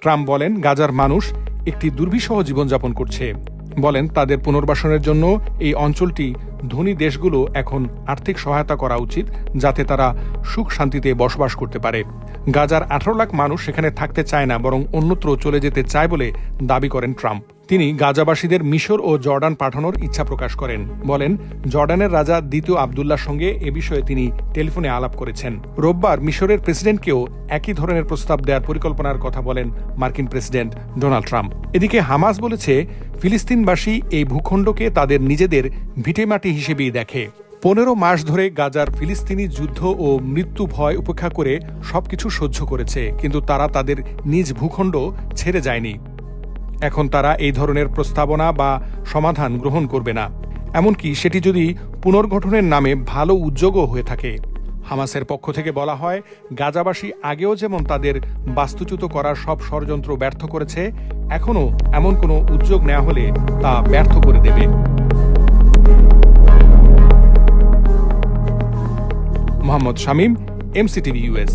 Trump বলেন, গাজার মানুষ একটি দুর্বিষহ জীবনযাপন করছে। বলেন, তাদের পুনর্বাসনের জন্য এই অঞ্চলটি ধনী দেশগুলো এখন আর্থিক সহায়তা করা উচিত, যাতে তারা সুখ শান্তিতে বসবাস করতে পারে। গাজার আঠারো লাখ মানুষ সেখানে থাকতে চায় না, বরং অন্যত্র চলে যেতে চায় বলে দাবি করেন ট্রাম্প। তিনি গাজাবাসীদের মিশর ও জর্ডান পাঠানোর ইচ্ছা প্রকাশ করেন। বলেন, জর্ডানের রাজা দ্বিতীয় আবদুল্লার সঙ্গে এ বিষয়ে তিনি টেলিফোনে আলাপ করেছেন। রোববার মিশরের প্রেসিডেন্টকেও একই ধরনের প্রস্তাব দেওয়ার পরিকল্পনার কথা বলেন মার্কিন প্রেসিডেন্ট ডোনাল্ড ট্রাম্প। এদিকে হামাস বলেছে, ফিলিস্তিনবাসী এই ভূখণ্ডকে তাদের নিজেদের ভিটেমাটি হিসেবেই দেখে। পনেরো মাস ধরে গাজার ফিলিস্তিনি যুদ্ধ ও মৃত্যু ভয় উপেক্ষা করে সবকিছু সহ্য করেছে, কিন্তু তারা তাদের নিজ ভূখণ্ড ছেড়ে যায়নি। এখন তারা এই ধরনের প্রস্তাবনা বা সমাধান গ্রহণ করবে না। এমনকি সেটি যদি পুনর্গঠনের নামে ভালো উদ্যোগও হয়ে থাকে। হামাসের পক্ষ থেকে বলা হয়, গাজাবাসী আগেও যেমন তাদের বাস্তুচ্যুত করার সব ষড়যন্ত্র ব্যর্থ করেছে, এখনও এমন কোনো উদ্যোগ নেওয়া হলে তা ব্যর্থ করে দেবে। Mohammad Shamim, MCTV US